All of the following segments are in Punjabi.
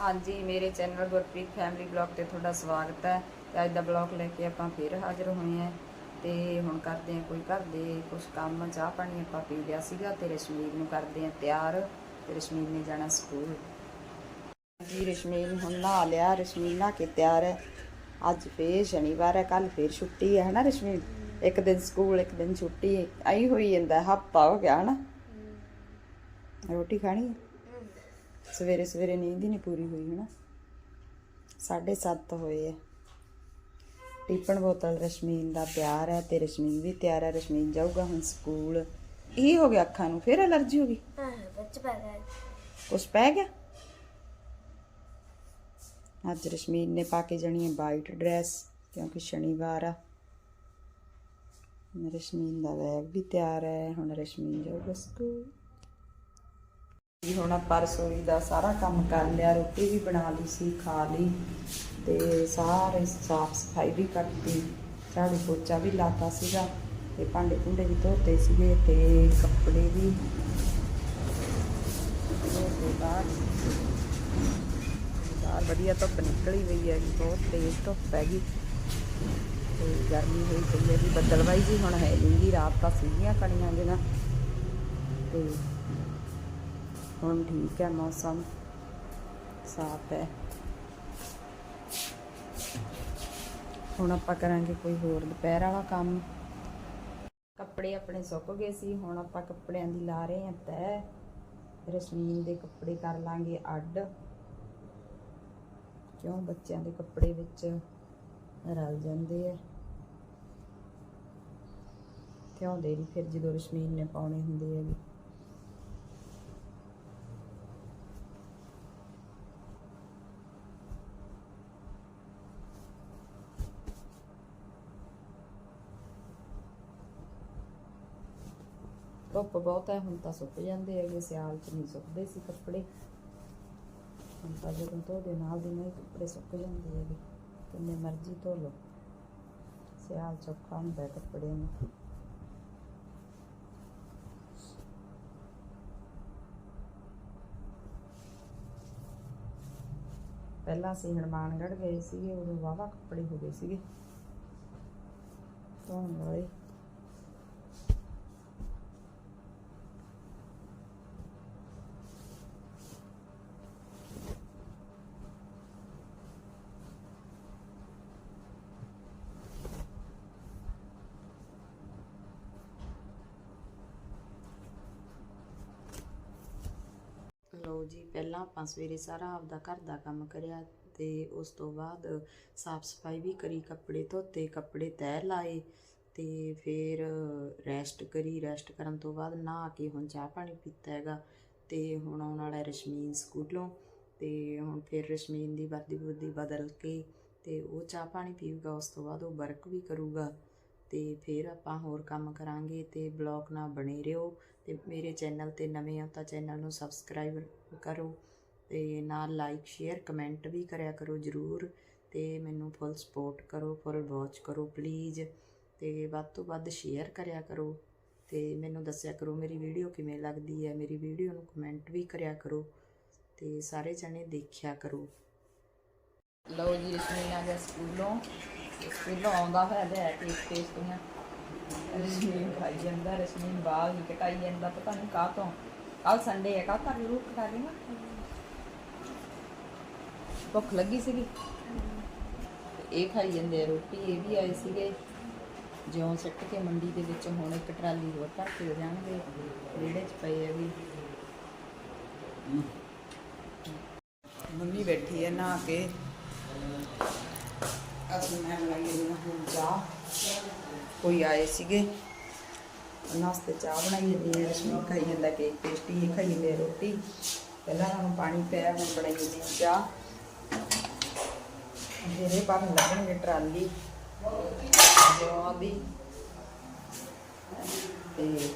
ਹਾਂਜੀ ਮੇਰੇ ਚੈਨਲ ਗੁਰਪ੍ਰੀਤ ਫੈਮਿਲੀ ਬਲੌਗ ਤੇ ਤੁਹਾਡਾ ਸਵਾਗਤ ਹੈ। ਤੇ ਅੱਜ ਦਾ ਬਲੌਗ ਲੈ ਕੇ ਆਪਾਂ ਫਿਰ ਹਾਜ਼ਰ ਹੋਏ ਹਾਂ। ਤੇ ਹੁਣ ਕਰਦੇ ਹਾਂ ਕੋਈ ਘਰ ਦੇ ਕੁਝ ਕੰਮ ਚਾਹ ਪਾਣੀ ਆਪਾਂ ਪੀ ਲਿਆ ਸੀਗਾ ਤੇ ਰਸ਼ਮੀਰ ਨੂੰ ਕਰਦੇ ਹਾਂ ਤਿਆਰ। ਤੇ ਰਸ਼ਮੀਰ ਨੇ ਜਾਣਾ ਸਕੂਲ। ਜੀ ਰਸ਼ਮੀਰ ਹੁਣ ਨਹਾ ਲਿਆ। ਰਸ਼ਮੀਰ ਨਹਾ ਕੇ ਤਿਆਰ ਹੈ। ਅੱਜ ਫੇਰ ਸ਼ਨੀਵਾਰ ਹੈ ਕੱਲ ਫੇਰ ਛੁੱਟੀ ਹੈ ਹਨਾ ਰਸ਼ਮੀਰ ਇੱਕ ਦਿਨ ਸਕੂਲ ਇੱਕ ਦਿਨ ਛੁੱਟੀ। ਆਈ ਹੋਈ ਜਾਂਦਾ ਹਫਤਾ ਹੋ ਗਿਆ ਹਨਾ? ਰੋਟੀ ਖਾਣੀ ਹੈ? ਸਵੇਰੇ ਸਵੇਰੇ ਨੀਂਦ ਹੀ ਨਹੀਂ ਪੂਰੀ ਹੋਈ ਹਨਾ? 7:30 ਹੋਏ ਆ। ਟਿਫਨ ਬੋਤਲ ਰਸ਼ਮੀਨ ਦਾ ਪਿਆਰ ਹੈ ਤੇ ਰਸ਼ਮੀਨ ਵੀ ਤਿਆਰ ਹੈ। ਰਸ਼ਮੀਨ ਜਾਊਗਾ ਹੁਣ ਸਕੂਲ। ਇਹ ਹੋ ਗਿਆ ਅੱਖਾਂ ਨੂੰ ਫਿਰ ਅਲਰਜੀ ਹੋ ਗਈ? ਹਾਂ ਬੱਚ ਪੈ ਗਿਆ। ਕੁਛ ਪੈ ਗਿਆ? ਅੱਜ ਰਸ਼ਮੀਨ ਨੇ ਪਾ ਕੇ ਜਾਣੀ ਹੈ ਵਾਈਟ ਡਰੈਸ ਕਿਉਂਕਿ ਸ਼ਨੀਵਾਰ ਆ। ਰਸ਼ਮੀਨ ਦਾ ਬੈਗ ਵੀ ਤਿਆਰ ਹੈ ਹੁਣ ਰਸ਼ਮੀਨ ਜਾਊਗਾ ਸਕੂਲ। ਜੀ ਹੁਣ ਆਪਾਂ ਰਸੋਈ ਦਾ ਸਾਰਾ ਕੰਮ ਕਰ ਲਿਆ, ਰੋਟੀ ਵੀ ਬਣਾ ਲਈ ਸੀ, ਖਾ ਲਈ ਤੇ ਸਾਰੇ ਸਾਫ਼ ਸਫ਼ਾਈ ਵੀ ਕਰਤੀ। ਝਾੜੂ ਪੋਚਾ ਵੀ ਲਾਤਾ ਸੀਗਾ ਤੇ ਭਾਂਡੇ ਭੁੰਡੇ ਵੀ ਧੋਤੇ ਸੀਗੇ ਤੇ ਕੱਪੜੇ ਵੀ। ਧੋਤੇ ਬਾਹਰ ਬਾਹਰ ਵਧੀਆ ਧੁੱਪ ਨਿਕਲੀ ਹੋਈ ਹੈ ਬਹੁਤ ਤੇਜ਼ ਧੁੱਪ ਹੈਗੀ। ਤੇ ਗਰਮੀ ਹੋਈ ਪਈ ਹੈ ਜੀ ਬੱਦਲਵਾਈ ਜੀ ਹੁਣ ਹੈ ਨਹੀਂ ਰਾਤ ਤਾਂ ਸੀਗੀਆਂ ਕਣੀਆਂ ਜਿਹੀਆਂ। ਤੇ ਹੁਣ ਠੀਕ ਹੈ, ਮੌਸਮ ਸਾਫ਼ ਹੈ। ਹੁਣ ਆਪਾਂ ਕਰਾਂਗੇ ਕੋਈ ਹੋਰ ਦੁਪਹਿਰ ਵਾਲਾ ਕੰਮ। ਕੱਪੜੇ ਆਪਣੇ ਸੁੱਕ ਗਏ ਸੀ, ਹੁਣ ਆਪਾਂ ਕੱਪੜਿਆਂ ਦੀ ਲਾ ਰਹੇ ਹਾਂ ਤੈਅ ਰਸਮੀਨ ਦੇ ਕੱਪੜੇ ਕਰ ਲਾਂਗੇ ਅੱਡ। ਕਿਉਂ? ਬੱਚਿਆਂ ਦੇ ਕੱਪੜੇ ਵਿੱਚ ਰਲ ਜਾਂਦੇ ਆ। ਧਿਆਉਂਦੇ ਦੇਰੀ ਫਿਰ ਜਦੋਂ ਰਸ਼ਮੀਨ ਨੇ ਪਾਉਣੇ ਹੁੰਦੇ ਹੈਗੇ। ਧੁੱਪ ਬਹੁਤ ਹੈ, ਹੁਣ ਤਾਂ ਸੁੱਕ ਜਾਂਦੇ ਹੈਗੇ ਸਿਆਲ ਚ, ਨਹੀਂ ਸੁੱਕਦੇ ਸੀ ਕੱਪੜੇ। ਹੁਣ ਤਾਂ ਜਦੋਂ ਧੋ ਦੇ ਨਾਲ ਦੀ ਨਾਲ ਹੀ ਕੱਪੜੇ ਸੁੱਕ ਜਾਂਦੇ ਹੈਗੇ ਕਿੰਨੇ ਮਰਜ਼ੀ ਧੋ ਲਓ। ਸਿਆਲ ਚ ਔਖਾ ਹੁੰਦਾ ਕੱਪੜੇ ਨੂੰ। ਪਹਿਲਾਂ ਅਸੀਂ ਹਨੂੰਮਾਨਗੜ੍ਹ ਗਏ ਸੀਗੇ, ਉਦੋਂ ਵਾਵਾ ਕੱਪੜੇ ਹੋ ਗਏ ਸੀਗੇ। ਧੋਣ ਵਾਲੇ। ਲਓ ਜੀ, ਪਹਿਲਾਂ ਆਪਾਂ ਸਵੇਰੇ ਸਾਰਾ ਆਪਦਾ ਘਰ ਦਾ ਕੰਮ ਕਰਿਆ ਤੇ ਉਸ ਤੋਂ ਬਾਅਦ ਸਾਫ਼ ਸਫ਼ਾਈ ਵੀ ਕਰੀ, ਕੱਪੜੇ ਧੋਤੇ, ਕੱਪੜੇ ਤੈਅ ਲਾਏ ਤੇ ਫਿਰ ਰੈਸਟ ਕਰੀ। ਰੈਸਟ ਕਰਨ ਤੋਂ ਬਾਅਦ ਨਹਾ ਕੇ ਹੁਣ ਚਾਹ ਪਾਣੀ ਪੀਤਾ ਹੈਗਾ ਤੇ ਹੁਣ ਆਉਣ ਵਾਲਾ ਰਸ਼ਮੀਨ ਸਕੂਲੋਂ ਤੇ ਹੁਣ ਫਿਰ ਰਸ਼ਮੀਨ ਦੀ ਵਰਦੀ ਬੁਰਦੀ ਬਦਲ ਕੇ ਤੇ ਉਹ ਚਾਹ ਪਾਣੀ ਪੀਊਗਾ, ਉਸ ਤੋਂ ਬਾਅਦ ਉਹ ਵਰਕ ਵੀ ਕਰੂਗਾ। ਅਤੇ ਫਿਰ ਆਪਾਂ ਹੋਰ ਕੰਮ ਕਰਾਂਗੇ ਅਤੇ ਬਲੌਗ ਨਾਲ ਬਣੇ ਰਹੋ ਅਤੇ ਮੇਰੇ ਚੈਨਲ ਤੇ ਨਵੇਂ ਹੋ ਤਾਂ ਚੈਨਲ ਨੂੰ ਸਬਸਕ੍ਰਾਈਬ ਕਰੋ ਅਤੇ ਨਾਲ ਲਾਈਕ ਸ਼ੇਅਰ ਕਮੈਂਟ ਵੀ ਕਰਿਆ ਕਰੋ ਜਰੂਰ ਅਤੇ ਮੈਨੂੰ ਫੁੱਲ ਸਪੋਰਟ ਕਰੋ ਫੁੱਲ ਵਾਚ ਕਰੋ ਪਲੀਜ਼ ਅਤੇ ਵੱਧ ਤੋਂ ਵੱਧ ਸ਼ੇਅਰ ਕਰਿਆ ਕਰੋ ਅਤੇ ਮੈਨੂੰ ਦੱਸਿਆ ਕਰੋ ਮੇਰੀ ਵੀਡੀਓ ਕਿਵੇਂ ਲੱਗਦੀ ਹੈ, ਮੇਰੀ ਵੀਡੀਓ ਨੂੰ ਕਮੈਂਟ ਵੀ ਕਰਿਆ ਕਰੋ ਅਤੇ ਸਾਰੇ ਜਣੇ ਦੇਖਿਆ ਕਰੋ। ਲਓ ਜੀ ਰਸ਼ਮੀਨ ਆ ਗਿਆ ਸਕੂਲੋਂ ਸਕੂਲੋਂ ਆਉਂਦਾ ਹੋਇਆ ਲੈ ਕੇ ਪੇਸਟੀਆਂ ਰਸ਼ਮੀਨ ਖਾਈ ਜਾਂਦਾ, ਰਸ਼ਮੀਨ ਬਾਲ ਹੀ ਕਟਾਈ ਜਾਂਦਾ, ਪਤਾ ਨਹੀਂ ਕਾਹ ਤੋਂ ਕੱਲ ਸੰਡੇ ਹੈ ਕੱਲ ਤਾਂ ਜ਼ਰੂਰ ਕਟਾ ਦੇਣਾ ਭੁੱਖ ਲੱਗੀ ਸੀਗੀ? ਇਹ ਖਾਈ ਜਾਂਦੇ ਆ ਰੋਟੀ, ਇਹ ਵੀ ਆਏ ਸੀਗੇ। ਜਿਉਂ ਸਿੱਟ ਕੇ ਮੰਡੀ ਦੇ ਵਿੱਚ ਹੁਣ ਇੱਕ ਟਰਾਲੀ ਹੋਰ ਭਰ ਕੇ ਹੋ ਜਾਣਗੇ ਜਿਹੜੇ 'ਚ ਪਏ ਆ ਵੀ। ਮੰਮੀ ਬੈਠੀ ਹੈ ਨਹਾ ਕੇ। ਅਸੀਂ ਮੈਂ ਲਾਈ ਇਹਨਾਂ ਹੁਣ ਚਾਹ। ਕੋਈ ਆਏ ਸੀਗੇ। ਉਹਨਾਂ ਚਾਹ ਬਣਾਈ ਜਾਂਦੀ ਹੈ, ਰਸਮੀ ਖਾਈ ਜਾਂਦਾ ਕੇਕ ਪੇਸਟੀ ਖਾਈ ਜਾਂਦੇ ਰੋਟੀ। ਪਹਿਲਾਂ ਸਾਨੂੰ ਪਾਣੀ ਪਿਆ, ਹੁਣ ਬਣਾਈ ਜਾਂਦੀ ਚਾਹ। ਜਿਹੜੇ ਬਾਹਰ ਲੱਗਣਗੇ ਟਰਾਲੀ। ਜੋ ਦੀ। ਤੇ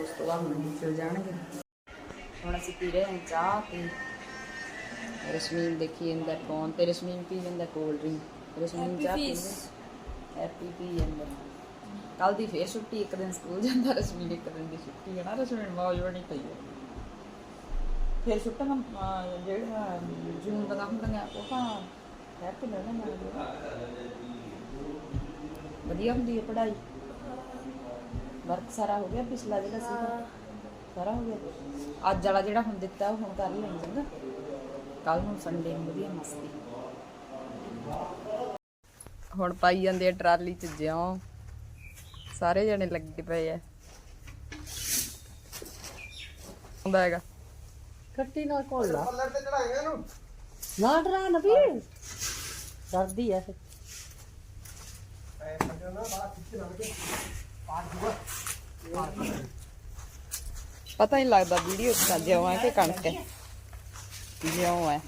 ਉਸ ਤੋਂ ਬਾਅਦ ਮੰਡੀ ਚਲ ਜਾਣਗੇ। ਹੁਣ ਅਸੀਂ ਪੀ ਰਹੇ ਹਾਂ ਚਾਹ ਤੇ ਰਸ਼ਮੀਨ ਦੇਖੀ ਜਾਂਦਾ ਫੋਨ ਤੇ ਰਸ਼ਮੀਨ ਪੀ ਜਾਂਦਾ ਕੋਲਡ ਡਰਿੰਕ ਰਸ਼ਮੀਨ ਚਾਹ ਪੀ ਹੈਪੀ ਪੀ ਜਾਂਦਾ ਕੱਲ ਦੀ ਫੇਰ ਛੁੱਟੀ ਇੱਕ ਦਿਨ ਸਕੂਲ ਜਾਂਦਾ ਰਸ਼ਮੀਨ ਇੱਕ ਦਿਨ ਦੀ ਛੁੱਟੀ ਹੈ ਨਾ ਰਸ਼ਮੀਨ ਮੌਜ ਬਣੀ ਪਈ ਹੈ। ਫਿਰ ਛੁੱਟੀਆਂ ਅਹ, ਜਿਹੜੀਆਂ ਜੂਨ ਦੀਆਂ ਹੁੰਦੀਆਂ ਉਹ ਤਾਂ ਕੇ ਲੈਣਾ ਨਾਲ ਵਧੀਆ ਹੁੰਦੀ ਹੈ ਪੜ੍ਹਾਈ। ਵਰਕ ਸਾਰਾ ਹੋ ਗਿਆ ਪਿਛਲਾ ਜਿਹੜਾ ਸੀ ਸਾਰਾ ਹੋ ਗਿਆ। ਅੱਜ ਵਾਲਾ ਜਿਹੜਾ ਹੁਣ ਦਿੱਤਾ ਉਹ ਹੁਣ ਕਰ ਲੈਣਾ ਚੰਗਾ ਕੱਲ ਨੂੰ ਸੰਡੇ ਨੂੰ ਵਧੀਆ ਮਸਤੀ। ਹੁਣ ਪਾਈ ਜਾਂਦੇ ਆ ਟਰਾਲੀ ਚ ਜਿਉਂ। ਸਾਰੇ ਜਣੇ ਲੱਗੇ ਪਏ ਆ। ਹੁੰਦਾ ਹੈਗਾ। ਕੱਟੀ ਨਾਲ ਕੋਲ ਲਾ। ਨਾ ਡਰਾ ਨਾ ਵੀ ਡਰਦੀ ਐ ਫਿਰ। ਪਤਾ ਨਹੀਂ ਲੱਗਦਾ ਵੀਡੀਓ ਚ ਜਿਉਂ ਹੈ ਕਿ ਕਣਕ ਹੈ ਐ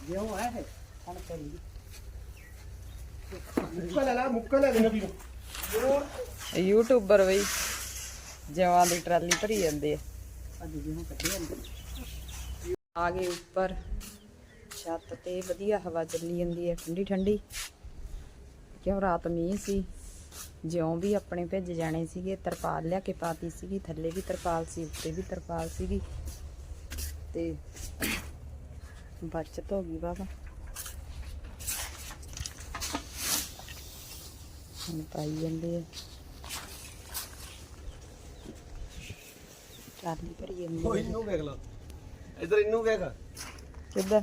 ਹੁਣ ਕਰੀ ਯੂਟਿਊਬਰ ਬਈ ਜਿਉਂ ਦੀ ਟਰਾਲੀ ਭਰੀ ਜਾਂਦੇ ਆ। ਆ। ਗਏ ਉੱਪਰ। ਛੱਤ ਤੇ ਵਧੀਆ ਹਵਾ ਚੱਲੀ ਜਾਂਦੀ ਹੈ ਠੰਡੀ ਠੰਡੀ। ਕਿਉਂ ਰਾਤ ਮੀਂਹ ਸੀ? ਜਿਉਂ ਵੀ ਆਪਣੇ ਭਿੱਜ ਜਾਣੇ ਸੀਗੇ ਤਰਪਾਲ ਲਿਆ ਕੇ ਪਾਤੀ ਸੀਗੀ ਥੱਲੇ ਵੀ ਤਰਪਾਲ ਸੀ ਉੱਤੇ ਵੀ ਤਰਪਾਲ ਸੀਗੀ। ਤੇ ਬਚਤ ਹੋ ਗਈ ਬਾਬਾ ਹੁਣ ਪਾਈ ਜਾਂਦੇ ਆ ਚਾਲੀ ਭਰੀ ਜਾਂਦੀ ਉਹ ਇਹਨੂੰ ਵੇਖ ਲਾ ਇਧਰ ਇਹਨੂੰ ਵੇਖ ਕਿੱਦਾਂ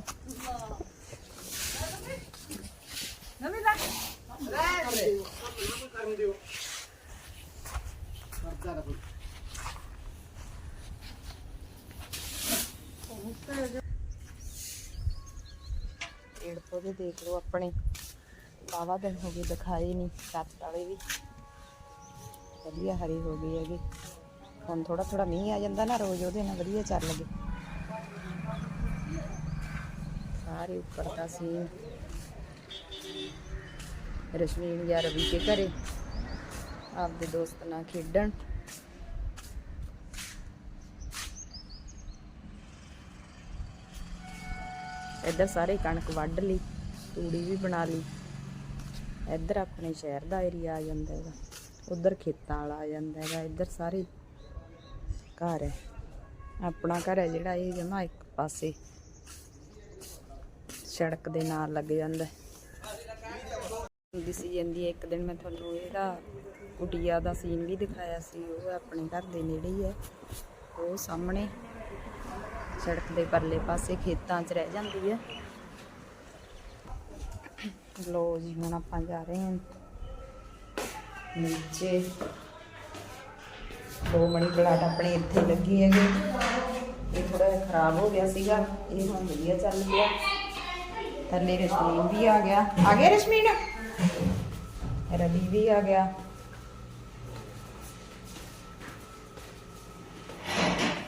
ਪੇੜ ਪੌਦੇ ਦੇਖ ਲਓ ਆਪਣੇ। ਬਾਵਾ ਦਿਨ ਹੋ ਗਏ, ਦਿਖਾਏ ਨਹੀਂ, ਛੱਤ ਵਾਲੇ ਵੀ। ਵਧੀਆ ਹਰੀ ਹੋ ਗਈ ਹੈਗੇ। ਹੁਣ ਥੋੜਾ ਥੋੜਾ ਮੀਂਹ ਆ ਜਾਂਦਾ ਨਾ, ਰੋਜ਼ ਉਹਦੇ ਨਾਲ ਵਧੀਆ ਚੱਲ ਗਏ। ਸਾਰੇ ਉੱਪਰ ਦਾ ਸੀ ਰਸ਼ਮੀਨ ਯਾਰ ਵੀ ਕੇ ਘਰੇ। ਆਪਦੇ ਦੋਸਤ ਨਾਲ ਖੇਡਣ। ਇੱਧਰ ਸਾਰੇ ਕਣਕ ਵੱਢ ਲਈ, ਤੂੜੀ ਵੀ ਬਣਾ ਲਈ। ਇੱਧਰ ਆਪਣੇ ਸ਼ਹਿਰ ਦਾ ਏਰੀਆ ਆ ਜਾਂਦਾ ਹੈਗਾ, ਉਧਰ ਖੇਤਾਂ ਵਾਲਾ ਆ ਜਾਂਦਾ ਹੈਗਾ, ਇੱਧਰ ਸਾਰੇ ਘਰ ਹੈ। ਆਪਣਾ ਘਰ ਹੈ ਜਿਹੜਾ, ਇਹ ਜਮਾ ਇੱਕ ਪਾਸੇ ਸੜਕ ਦੇ ਨਾਲ ਲੱਗ ਜਾਂਦਾ ਦਿਸੀ ਜਾਂਦੀ ਹੈ, ਇੱਕ ਦਿਨ ਮੈਂ ਤੁਹਾਨੂੰ ਇਹਦਾ ਕੁਟੀਆ ਦਾ ਸੀਨ ਵੀ ਦਿਖਾਇਆ ਸੀ, ਉਹ ਆਪਣੇ ਘਰ ਦੇ ਨੇੜੇ ਹੀ ਹੈ, ਉਹ ਸਾਹਮਣੇ ਸੜਕ ਦੇ ਪਰਲੇ ਪਾਸੇ ਖੇਤਾਂ 'ਚ ਰਹਿ ਜਾਂਦੀ ਹੈ। ਲੋ ਜੀ, ਹੁਣ ਆਪਾਂ ਜਾ ਰਹੇ ਹਾਂ ਨੀਚੇ। ਦੋ ਮਣੀ ਪਲਾਟ ਆਪਣੇ ਇੱਥੇ ਲੱਗੀ ਹੈਗੇ। ਇਹ ਥੋੜਾ ਜਿਹਾ ਖਰਾਬ ਹੋ ਗਿਆ ਸੀਗਾ, ਇਹ ਹੁਣ ਵਧੀਆ ਚੱਲ ਗਿਆ। ਥੱਲੇ ਰਸ਼ਮੀਨ ਵੀ ਆ ਗਿਆ। ਆ ਗਿਆ ਰਸ਼ਮੀਨ? ਰਵੀ ਵੀ ਆ ਗਿਆ।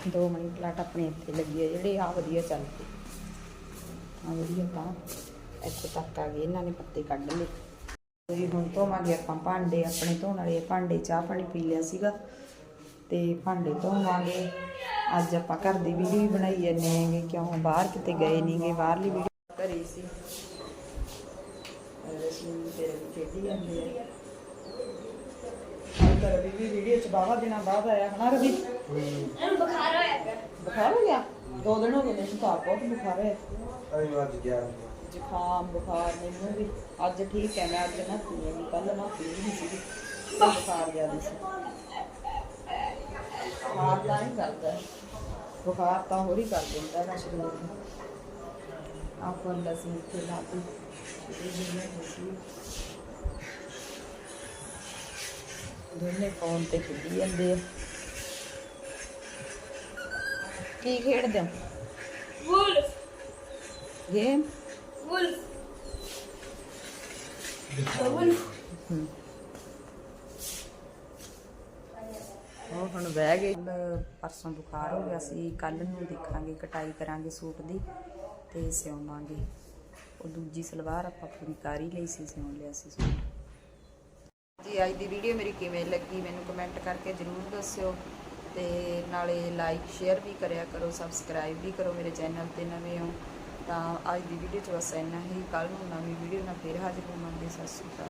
ਦੋ ਮਣੀ ਪਲਾਟ ਆਪਣੇ ਇੱਥੇ ਲੱਗੀ ਹੈ ਜਿਹੜੇ ਆ ਵਧੀਆ ਚੱਲ ਪਏ। ਆ ਵਧੀਆ ਤਾਂ ਇੱਥੇ ਤੱਕ ਆ ਗਏ, ਇਹਨਾਂ ਨੇ ਪੱਤੇ ਕੱਢ ਲਏ। ਜੀ ਹੁਣ ਧੋਵਾਂਗੇ ਆਪਾਂ ਭਾਂਡੇ, ਆਪਣੇ ਧੋਣ ਵਾਲੇ ਭਾਂਡੇ, ਚਾਹ ਪਾਣੀ ਪੀ ਲਿਆ ਸੀਗਾ। ਤੇ ਭਾਂਡੇ ਧੋਵਾਂਗੇ। ਅੱਜ ਆਪਾਂ ਘਰ ਦੀ ਵੀਡੀਓ ਵੀ ਬਣਾਈ ਜਾਂਦੇ ਹੈਗੇ, ਕਿਉਂ ਬਾਹਰ ਕਿਤੇ ਗਏ ਨਹੀਂਗੇ ਬਾਹਰਲੀ ਵੀਡੀਓ ਘਰੇ ਸੀ। ਰਸਮੀ ਤੇ ਖੇਡੀ ਜਾਂਦੇ ਆ। ਤਾਂ ਰਵੀ ਵੀ ਵੀਡੀਓ ਚ ਬਾਵਾ ਦਿਨਾਂ ਬਾਅਦ ਆਇਆ ਹਨਾ ਰਵੀ? ਇਹਨੂੰ ਬੁਖਾਰ ਹੋਇਆ ਪਿਆ। ਬੁਖਾਰ ਹੋ ਗਿਆ? ਦੋ ਦਿਨ ਹੋ ਗਏ ਨੇ ਤਾਂ ਬਹੁਤ ਬੁਖਾਰ ਹੈ ਅਈ ਅੱਜ ਗਿਆ ਜ਼ੁਕਾਮ ਬੁਖਾਰ ਮੈਨੂੰ ਵੀ। ਅੱਜ ਠੀਕ ਹੈ ਮੈਂ ਅੱਜ ਨਾ ਪੀਣੀ ਨਹੀਂ ਕੱਲ ਨਾ ਪੀਣੀ ਨਹੀਂ ਸੀ ਬੁਖਾਰ ਜ਼ਿਆਦਾ ਸੀ। ਬੁਖਾਰ ਤਾਂ ਨਹੀਂ ਕਰਦਾ। ਬੁਖਾਰ ਤਾਂ ਹੋਰ ਹੀ ਕਰ ਦਿੰਦਾ ਨਾ ਸਰੀਰ ਨੂੰ। ਆਪਾਂ ਲਸਣ ਇੱਥੇ ਲਾ ਦੋਨੇ ਫੋਨ ਤੇ ਖੇਡੀ ਜਾਂਦੇ ਆ। ਕੀ ਖੇਡਦੇ ਹੋ? ਵੁਲਫ ਗੇਮ ਵੁਲਫ ਵੁਲਫ ਉਹ ਹੁਣ ਬਹਿ ਗਏ। ਪਰਸੋਂ ਬੁਖਾਰ ਹੋ ਗਿਆ ਸੀ। ਕੱਲ ਨੂੰ ਦੇਖਾਂਗੇ ਕਟਾਈ ਕਰਾਂਗੇ ਸੂਟ ਦੀ ਤੇ ਸਿਉਵਾਂਗੇ। ਉਹ ਦੂਜੀ ਸਲਵਾਰ ਆਪਾਂ ਪੂਰੀ ਕਰ ਹੀ ਲਈ ਸੀ ਸਿਉਂ ਲਿਆ ਸੀ ਸੂਟ। ਜੀ ਅੱਜ ਦੀ ਵੀਡੀਓ ਮੇਰੀ ਕਿਵੇਂ ਲੱਗੀ, ਮੈਨੂੰ ਕਮੈਂਟ ਕਰਕੇ ਜਰੂਰ ਦੱਸਿਓ ਤੇ ਨਾਲੇ ਲਾਈਕ ਸ਼ੇਅਰ ਵੀ ਕਰਿਆ ਕਰੋ ਸਬਸਕ੍ਰਾਈਬ ਵੀ ਕਰੋ ਮੇਰੇ ਚੈਨਲ ਤੇ ਨਵੇਂ ਹੋ ਤਾਂ ਅੱਜ ਦੀ ਵੀਡੀਓ ਚ ਬਸ ਇੰਨਾ ਹੀ। ਕੱਲ ਨੂੰ ਨਵੀਂ ਵੀਡੀਓ ਨਾਲ ਫੇਰ ਹਾਜ਼ਰ ਹੋਵਾਂਗੇ। ਸਤਿ ਸ਼੍ਰੀ ਅਕਾਲ।